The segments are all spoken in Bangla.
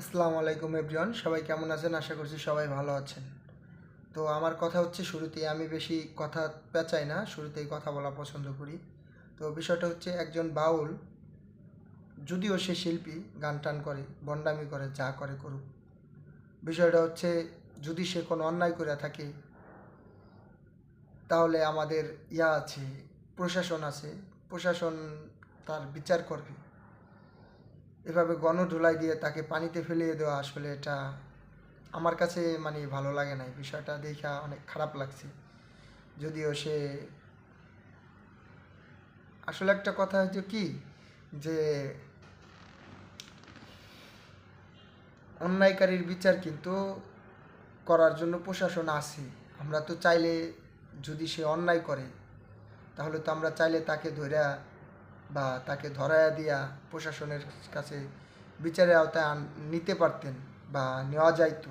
আসসালামু আলাইকুম এভরিওয়ান, সবাই কেমন আছেন? আশা করছি সবাই ভালো আছেন। তো আমার কথা হচ্ছে শুরুতেই, আমি বেশি কথা পেঁচাই না, শুরুতেই কথা বলা পছন্দ করি। তো বিষয়টা হচ্ছে একজন বাউল, যদিও সে শিল্পী, গান টান করে, বন্ডামি করে, যা করে করুক। বিষয়টা হচ্ছে, যদি সে কোনো অন্যায় করে থাকে, তাহলে আমাদের ইয়া আছে, প্রশাসন আছে, প্রশাসন তার বিচার করবে। এভাবে গণধোলাই দিয়ে তাকে পানিতে ফেলিয়ে দেওয়া আসলে এটা আমার কাছে মানে ভালো লাগে না এই বিষয়টা দেখা অনেক খারাপ লাগছে। যদিও সে আসলে একটা কথা হচ্ছে কি যে অন্যায়কারীর বিচার কিন্তু করার জন্য প্রশাসন আছে। আমরা তো চাইলে যদি সে অন্যায় করে, তাহলে তো আমরা চাইলে তাকে ধরে বা তাকে ধরায়া দিয়া প্রশাসনের কাছে বিচারের আওতায় নিতে পারতেন বা নেওয়া যাইতো।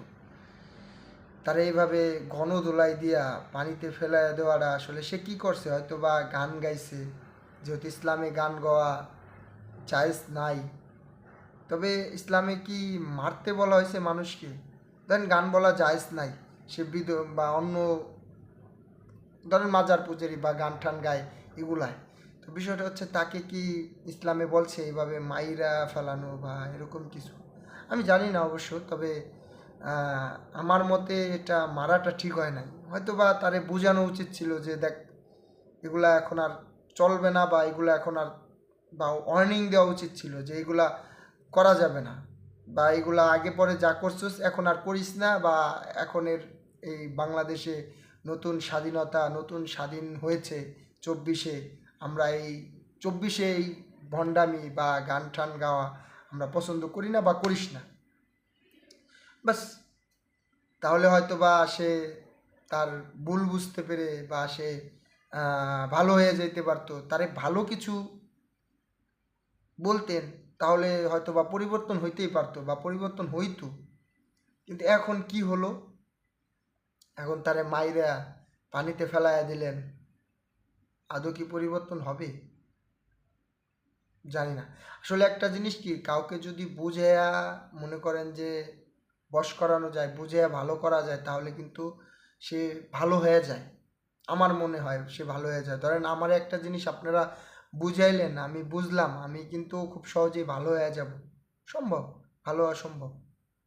তারা এইভাবে ঘন দোলাই দিয়া পানিতে ফেলায় দেওয়াটা আসলে সে কি করছে? হয়তো বা গান গাইছে, যেহেতু ইসলামে গান গাওয়া চাইজ নাই। তবে ইসলামে কি মারতে বলা হয়েছে মানুষকে? ধরেন গান বলা জায়েজ নাই, সে বিদ বা অন্য ধরেন মাজার পুজারি বা গান টান গায় এগুলায়। বিষয়টা হচ্ছে তাকে কি ইসলামে বলছে এইভাবে মাইরা ফেলানো বা এরকম কিছু? আমি জানি না অবশ্য, তবে আমার মতে এটা মারাটা ঠিক হয় নাই। হয়তো বা তারে বোঝানো উচিত ছিল যে দেখ, এগুলা এখন আর চলবে না বা এগুলো এখন আর, বা ওয়ার্নিং দেওয়া উচিত ছিল যে এগুলা করা যাবে না। বা এগুলা আগে পরে যা করছিস এখন আর করিস না বা এখনের এই বাংলাদেশে নতুন স্বাধীনতা, নতুন স্বাধীন হয়েছে চব্বিশে আমরা এই চব্বিশে এই ভণ্ডামি বা গান টান গাওয়া আমরা পছন্দ করি না বা করিস না। বাস তাহলে হয়তো বা সে তার ভুল বুঝতে পেরে বা সে ভালো হয়ে যেতে পারতো, তারে ভালো কিছু বলতেন, তাহলে হয়তো বা পরিবর্তন হইতেই পারতো বা পরিবর্তন হইতো। কিন্তু এখন কি হলো? এখন তারে মাইরা পানিতে ফেলাইয়া দিলেন। আদৌ কি পরিবর্তন হবে? জানি না। আসলে একটা জিনিস কি, কাউকে যদি বুঝেয়া মনে করেন যে বশ করানো যায় বুঝেয়া ভালো করা যায়, তাহলে কিন্তু সে ভালো হয়ে যায়। আমার মনে হয় সে ভালো হয়ে যায়। ধরেন আমার একটা জিনিস আপনারা বুঝাইলেন, আমি বুঝলাম, আমি কিন্তু খুব সহজেই ভালো হয়ে যাব। সম্ভব, ভালো হওয়া সম্ভব।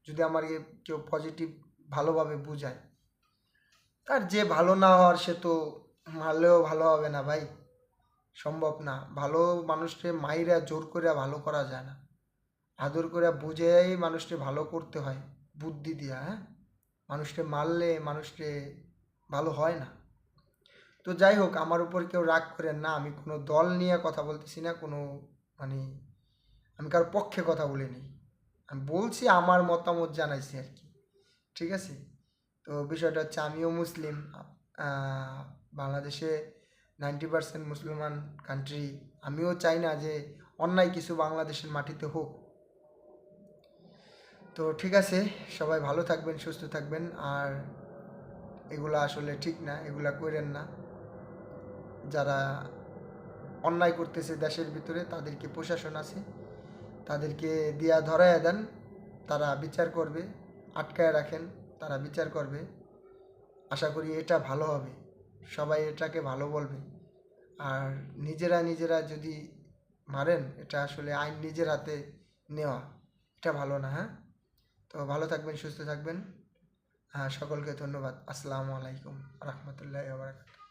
যদি আমার কেউ পজিটিভ ভালোভাবে বুঝায়। আর যে ভালো না হওয়ার সে তো মারলেও ভালো হবে না ভাই। সম্ভব না। ভালো মানুষকে মাইরা, জোর করে ভালো করা যায় না। আদর করে বুঝেই মানুষকে ভালো করতে হয়। বুদ্ধি দিয়া হ্যাঁ? মানুষকে মারলে মানুষকে ভালো হয় না। তো যাই হোক, আমার উপর কেউ রাগ করেন না। আমি কোনো দল নিয়ে কথা বলতেছি না, কোনো মানে আমি কারোর পক্ষে কথা বলিনি। আমি বলছি, আমার মতামত জানাইছি আর কি। ঠিক আছে? তো বিষয়টা হচ্ছে, আমিও মুসলিম। বাংলাদেশে নাইনটি পার্সেন্ট মুসলমান কান্ট্রি আমিও চাই না যে অন্যায় কিছু বাংলাদেশের মাটিতে হোক। তো ঠিক আছে, সবাই ভালো থাকবেন, সুস্থ থাকবেন, আর এগুলা আসলে ঠিক না, এগুলা করেন না। যারা অন্যায় করতেছে দেশের ভিতরে, তাদেরকে প্রশাসন আছে, তাদেরকে দিয়া ধরায় দেন, তারা বিচার করবে, আটকায় রাখেন, তারা বিচার করবে। আশা করি এটা ভালো হবে। সবাই এটাকে ভালো বলবে। আর নিজেরা নিজেরা যদি মারেন, এটা আসলে আইন নিজের হাতে নেওয়া, এটা ভালো না হ্যাঁ? তো ভালো থাকবেন, সুস্থ থাকবেন। হ্যাঁ সকলকে ধন্যবাদ। আসসালামু আলাইকুম। রহমতুল্লাহ বারাকাতুহু।